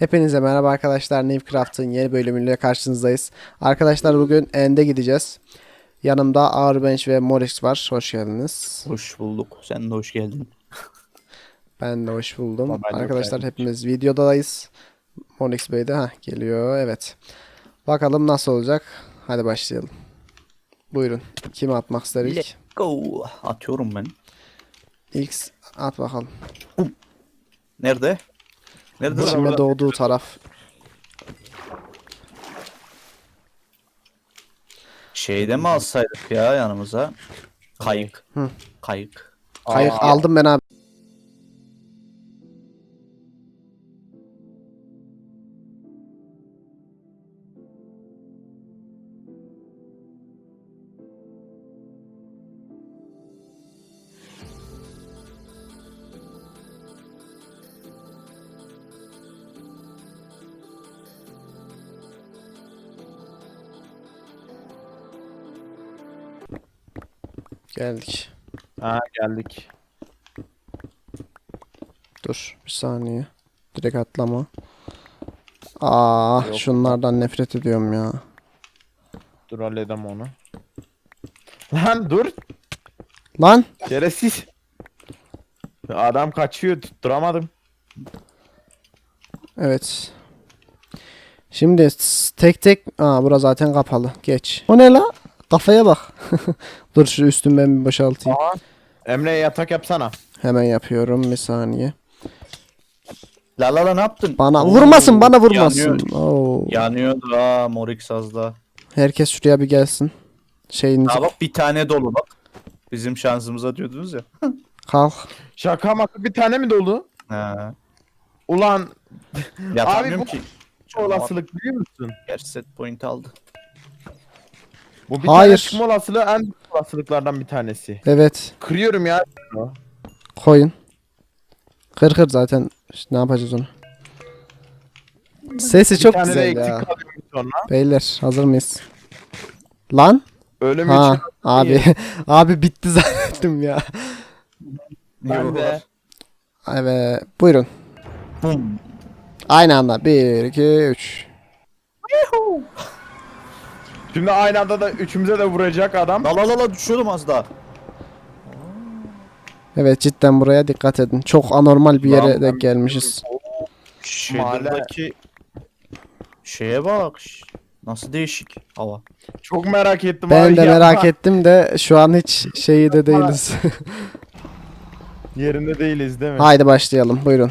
Hepinize merhaba arkadaşlar. Navecraft'ın yeni bölümüyle karşınızdayız. Arkadaşlar bugün End'e gideceğiz. Yanımda Ağrıbenç ve Morix var. Hoş geldiniz. Hoş bulduk. Sen de hoş geldin. Ben de hoş buldum. Yok Arkadaşlar hepimiz videodayız. Morix Bey de heh, geliyor. Evet. Bakalım nasıl olacak. Hadi başlayalım. Buyurun. Kimi atmak ister ilk? Let's go. Atıyorum ben. İlk at bakalım. Nerede? Nerede? lan? İçime doğduğu taraf. Şeyde mi alsaydık ya yanımıza? Kayık. Hı. Kayık. Kayık Aa. aldım ben abi. Geldik. Ha geldik. Dur bir saniye. Direkt atlama. Aa Yok. şunlardan nefret ediyorum ya. Dur halledem onu. Lan dur. Lan Şerefsiz. Adam kaçıyor tutturamadım. evet. Şimdi tek tek Aa bura zaten kapalı. Geç. O ne la? Kafaya bak. Dur şu üstümü ben bir boşaltayım. Aa. Emre yatak yapsana. Hemen yapıyorum bir saniye. La la la ne yaptın? Bana Oo, vurmasın bana vurmasın. Yanıyor. Oo. Yanıyordu ha Morix azda. Herkes şuraya bir gelsin. Şeyinizi Ha bak bir tane dolu bak. Bizim şansımıza diyordunuz ya. kalk. Şaka maka bir tane mi doldu? Ha. Ulan Yatamıyorum bu- ki. olasılık biliyor musun? Gerçi set point aldı. Bu bir Hayır. tane çıkma olasılığı en büyük olasılıklardan bir tanesi. Evet. Kırıyorum ya. Koyun. Kır kır zaten. İşte ne yapacağız onu? Sesi Bir çok tane de güzel eksik ya. kalıyor sonra. Beyler hazır mıyız? Lan? Ölüm Ha için. abi abi bitti zannettim ya. Ben de. Evet buyurun. Bum. Aynı anda 1 2 3. Şimdi aynı anda da üçümüze de vuracak adam. La la la la düşüyordum az daha. Evet cidden buraya dikkat edin. Çok anormal bir yere Lan de ben- gelmişiz. Shader'daki şeye bak. şş, Nasıl değişik hava. Çok merak ettim Ben abi. de yapma. merak ettim de şu an hiç şeyi de değiliz. Yerinde değiliz değil mi? Haydi başlayalım buyurun.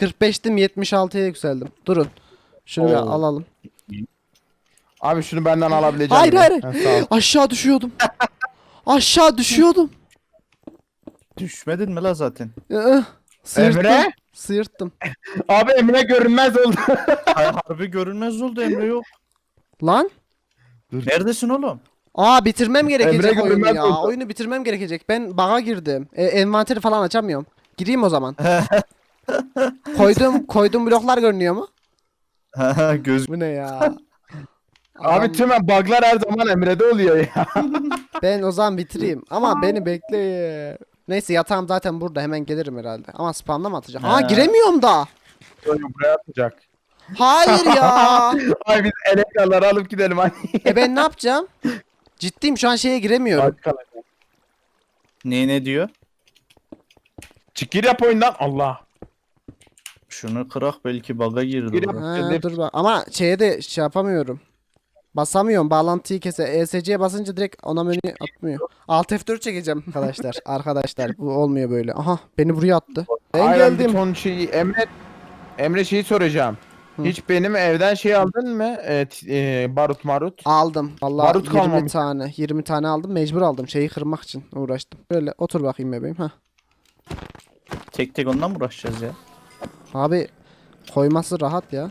...45'tim 76'ya yükseldim. Durun. Şunu bir Oo. alalım. Abi şunu benden alabileceğim. Hayır, mi? hayır. Ha, sağ ol. Aşağı düşüyordum. Aşağı düşüyordum. Düşmedin mi la zaten? Iı, Sıyırttım. Emre? Sıyırttım. Abi Emre görünmez oldu. Hay harbi görünmez oldu Emre yok. Lan. Neredesin oğlum? Aa bitirmem gerekecek Emre oyunu görünmez ya. oldu. Oyunu bitirmem gerekecek. Ben bug'a girdim. E, envanteri falan açamıyorum. Gireyim o zaman. koydum koydum bloklar görünüyor mu? Göz Bu ne ya? Abi Adam- tüm bug'lar her zaman Emre'de oluyor ya. ben o zaman bitireyim. Ama beni bekle. Neyse yatağım zaten burada. Hemen gelirim herhalde. Ama spamda mı atacak? Aa Ha. giremiyorum da. Buraya atacak. Hayır ya. Ay biz elektraları alıp gidelim hadi. e ben ne yapacağım? Ciddiyim şu an şeye giremiyorum. Aç kalacak. ne ne diyor? Çık gir yap oyundan. Allah. Şunu kırak belki bug'a girdi. Bu. Ha, dur bak. Ama şeye de şey yapamıyorum. Basamıyorum. Bağlantıyı kese. ESC'ye basınca direkt ona menü atmıyor. Alt F4 çekeceğim arkadaşlar. arkadaşlar bu olmuyor böyle. Aha beni buraya attı. Ben Aynen bir geldim. ton şeyi Emre Emre şeyi soracağım. Hı. Hiç benim evden şey aldın mı? Evet, e, barut marut. Aldım. Vallahi Barut 20 kalmamış. tane. 20 tane aldım. Mecbur aldım. Şeyi kırmak için uğraştım. Böyle otur bakayım bebeğim. Ha. Tek tek ondan mı uğraşacağız ya? Abi koyması rahat ya.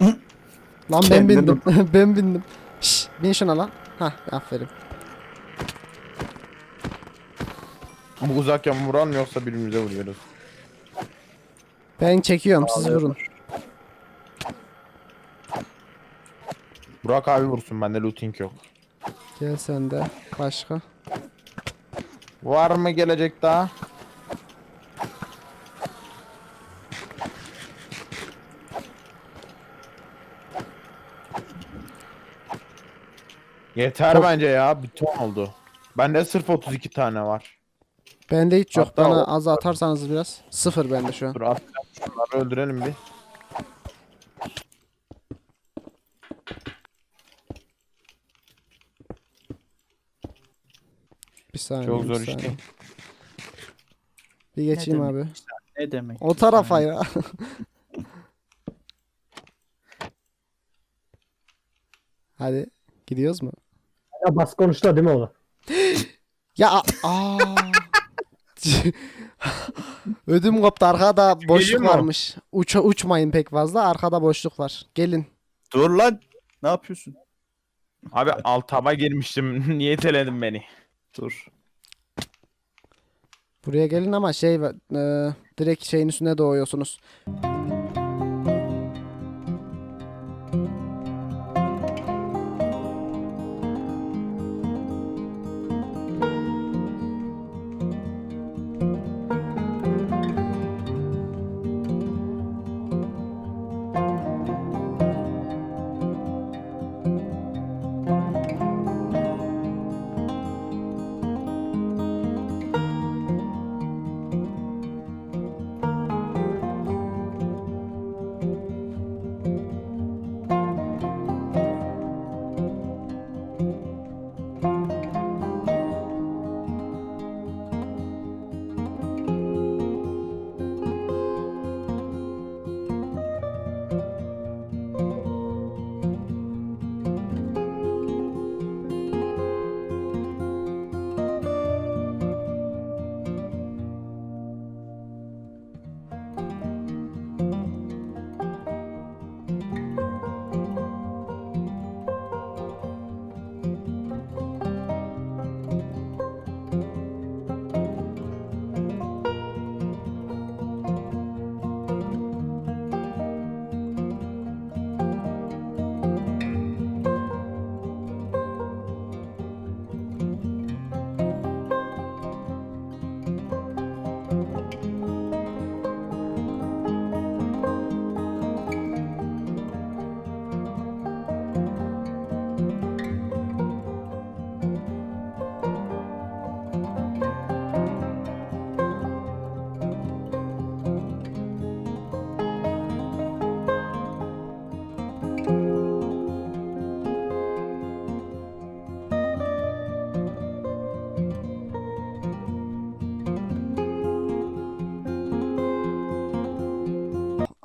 Lan ben bindim. ben bindim. Şş, bin şuna lan. Hah aferin. Bu uzak vuran mı yoksa birbirimize vuruyoruz? Ben çekiyorum siz vurun. Burak abi vursun bende looting yok. Gel sen de. Başka. Var mı gelecek daha? Yeter Çok- bence ya. Bir ton oldu. Bende sırf 32 tane var. Bende hiç yok. Hatta Bana o- az atarsanız biraz. Sıfır bende şu an. Dur atacağım şunları öldürelim bir. Bir saniye. Çok bir zor saniye. işte. Bir geçeyim demek abi. Ne demek? O tarafa ya. Hadi. Gidiyoruz mu? Ya bas konuştu değil mi oğlum? Ya a- aa. Ödüm koptu arkada boşluk mu? varmış. Uç uçmayın pek fazla. Arkada boşluk var. Gelin. Dur lan. Ne yapıyorsun? Abi altama girmiştim. Niye teledin beni? Dur. Buraya gelin ama şey e, direkt şeyin üstüne doğuyorsunuz.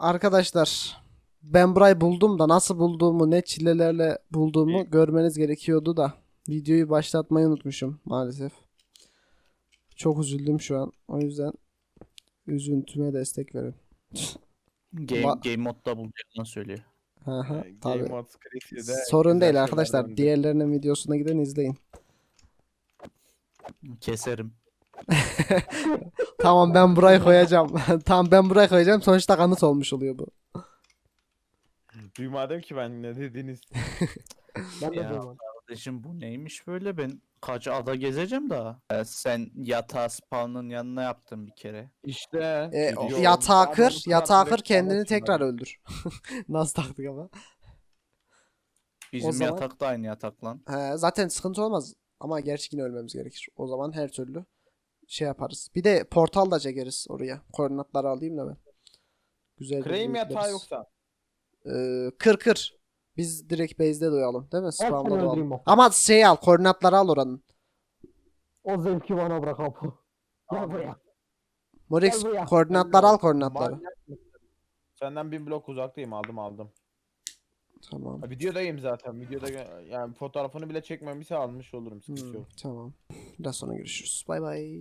Arkadaşlar ben burayı buldum da nasıl bulduğumu ne çilelerle bulduğumu görmeniz gerekiyordu da videoyu başlatmayı unutmuşum maalesef. Çok üzüldüm şu an. O yüzden üzüntüme destek verin. Game, Va- game modda bulacağını söylüyor. Hı hı, tabii. Mods Creative'de Sorun değil arkadaşlar. Diğerlerinin videosuna giden izleyin. Keserim. Tamam ben burayı koyacağım. tamam ben burayı koyacağım. Sonuçta kanıt olmuş oluyor bu. Duymadım ki ben ne dediniz. Ben de Ya. duymadım. Kardeşim bu neymiş böyle ben kaç ada gezeceğim daha. Ee, sen yatağı spawn'ın yanına yaptın bir kere. İşte. E, gidiyor. yatağı kır, yatağı kır kendini tekrar öldür. Nasıl taktik ama? Bizim zaman- yatak da aynı yatak lan. He, zaten sıkıntı olmaz. Ama gerçi yine ölmemiz gerekir. O zaman her türlü şey yaparız. Bir de portal da çekeriz oraya. Koordinatları alayım da ben. Güzel Krem yatağı yoksa. Ee, kır kır. Biz direkt base'de doyalım değil mi? Spawn'da doyalım. Ama şey al, koordinatları al oranın. O zevki bana bırak Apo. Gel buraya. Morix Gel buraya. koordinatları al koordinatları. Senden bin blok uzaktayım aldım aldım. Tamam. Ha, videodayım zaten. Videoda yani fotoğrafını bile çekmemişse almış olurum sıkıntı Hmm, yok. tamam. Biraz sonra görüşürüz. Bay bay.